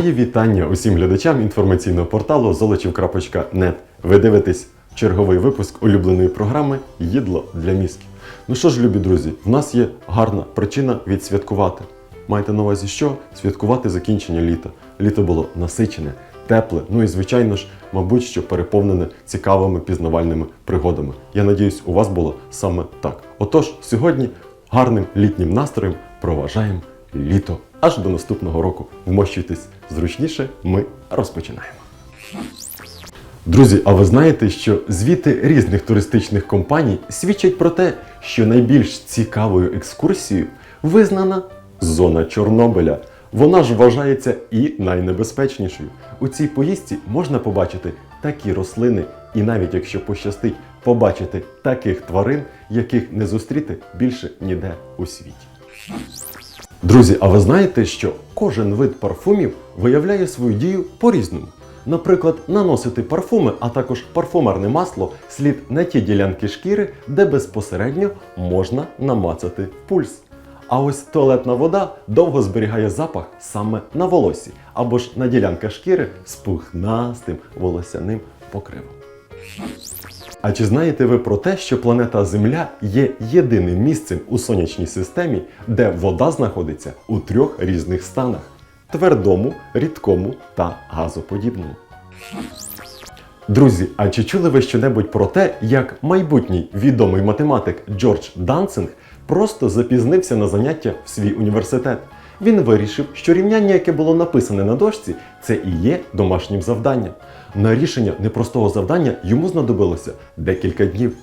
Мої вітання усім глядачам інформаційного порталу золочів.нет. Ви дивитесь черговий випуск улюбленої програми Їдло для мізків. Ну що ж, любі друзі, в нас є гарна причина відсвяткувати. Маєте на увазі, що святкувати закінчення літа. Літо було насичене, тепле, ну і звичайно ж, мабуть, що переповнене цікавими пізнавальними пригодами. Я надіюсь, у вас було саме так. Отож, сьогодні гарним літнім настроєм проважаємо літо. Аж до наступного року. Вмощуйтесь зручніше, ми розпочинаємо. Друзі, а ви знаєте, що звіти різних туристичних компаній свідчать про те, що найбільш цікавою екскурсією визнана зона Чорнобиля. Вона ж вважається і найнебезпечнішою. У цій поїздці можна побачити такі рослини, і навіть якщо пощастить побачити таких тварин, яких не зустріти більше ніде у світі. Друзі, а ви знаєте, що кожен вид парфумів виявляє свою дію по-різному. Наприклад, наносити парфуми, а також парфумерне масло слід на ті ділянки шкіри, де безпосередньо можна намацати пульс. А ось туалетна вода довго зберігає запах саме на волосі або ж на ділянках шкіри з пухнастим волосяним покривом. А чи знаєте ви про те, що планета Земля є єдиним місцем у сонячній системі, де вода знаходиться у трьох різних станах: твердому, рідкому та газоподібному? Друзі, а чи чули ви щонебудь про те, як майбутній відомий математик Джордж Дансинг просто запізнився на заняття в свій університет? Він вирішив, що рівняння, яке було написане на дошці, це і є домашнім завданням. На рішення непростого завдання йому знадобилося декілька днів.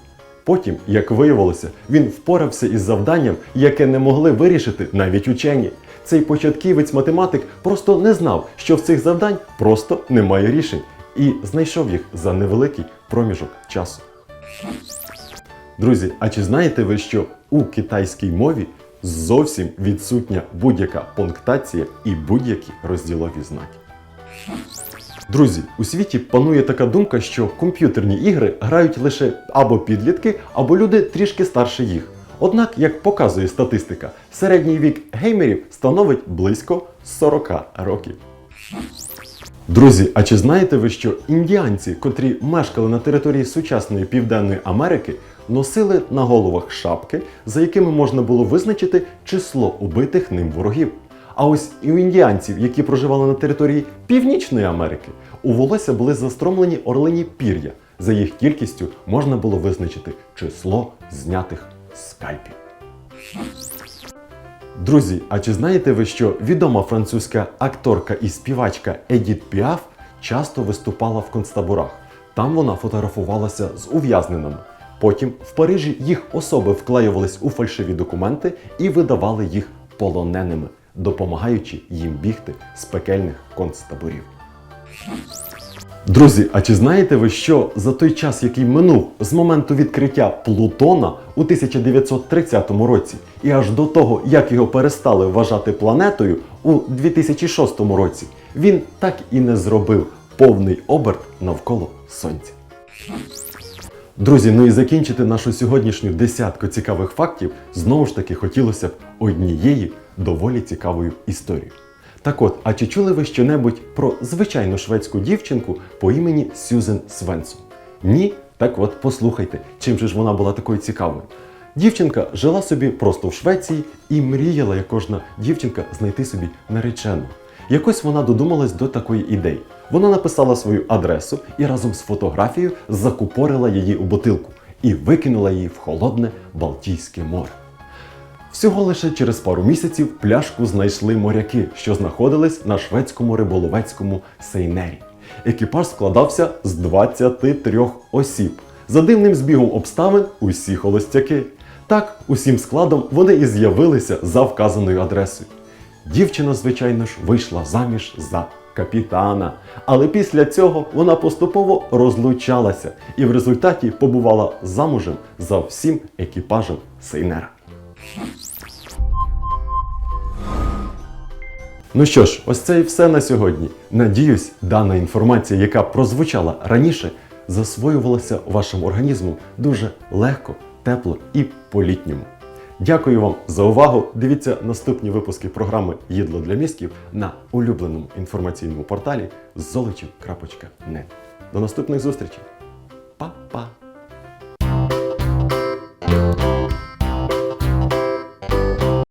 Потім, як виявилося, він впорався із завданням, яке не могли вирішити навіть учені. Цей початківець математик просто не знав, що в цих завдань просто немає рішень, і знайшов їх за невеликий проміжок часу. Друзі, а чи знаєте ви, що у китайській мові зовсім відсутня будь-яка пунктація і будь-які розділові знаки? Друзі, у світі панує така думка, що комп'ютерні ігри грають лише або підлітки, або люди трішки старше їх. Однак, як показує статистика, середній вік геймерів становить близько 40 років. Друзі, а чи знаєте ви, що індіанці, котрі мешкали на території сучасної Південної Америки, носили на головах шапки, за якими можна було визначити число убитих ним ворогів? А ось і у індіанців, які проживали на території Північної Америки, у волосся були застромлені орлині пір'я. За їх кількістю можна було визначити число знятих скальпів. Друзі, а чи знаєте ви, що відома французька акторка і співачка Едіт Піаф часто виступала в концтаборах? Там вона фотографувалася з ув'язненими. Потім в Парижі їх особи вклеювались у фальшиві документи і видавали їх полоненими, допомагаючи їм бігти з пекельних концтаборів. Друзі, а чи знаєте ви, що за той час, який минув з моменту відкриття Плутона у 1930 році, і аж до того, як його перестали вважати планетою у 2006 році, він так і не зробив повний оберт навколо Сонця. Друзі, ну і закінчити нашу сьогоднішню десятку цікавих фактів знову ж таки хотілося б однією доволі цікавою історією. Так от, а чи чули ви щонебудь про звичайну шведську дівчинку по імені Сюзен Свенсон? Ні? Так от послухайте, чим же ж вона була такою цікавою. Дівчинка жила собі просто в Швеції і мріяла, як кожна дівчинка, знайти собі наречену. Якось вона додумалась до такої ідеї. Вона написала свою адресу і разом з фотографією закупорила її у бутилку і викинула її в холодне Балтійське море. Всього лише через пару місяців пляшку знайшли моряки, що знаходились на шведському риболовецькому сейнері. Екіпаж складався з 23 осіб. За дивним збігом обставин усі холостяки. Так, усім складом вони і з'явилися за вказаною адресою. Дівчина, звичайно ж, вийшла заміж за капітана. Але після цього вона поступово розлучалася і в результаті побувала замужем за всім екіпажем Сейнера. Ну що ж, ось це і все на сьогодні. Надіюсь, дана інформація, яка прозвучала раніше, засвоювалася вашим організмом дуже легко, тепло і по-літньому. Дякую вам за увагу. Дивіться наступні випуски програми Їдло для мізків на улюбленому інформаційному порталі золочів.нет. До наступних зустрічей. Па-па!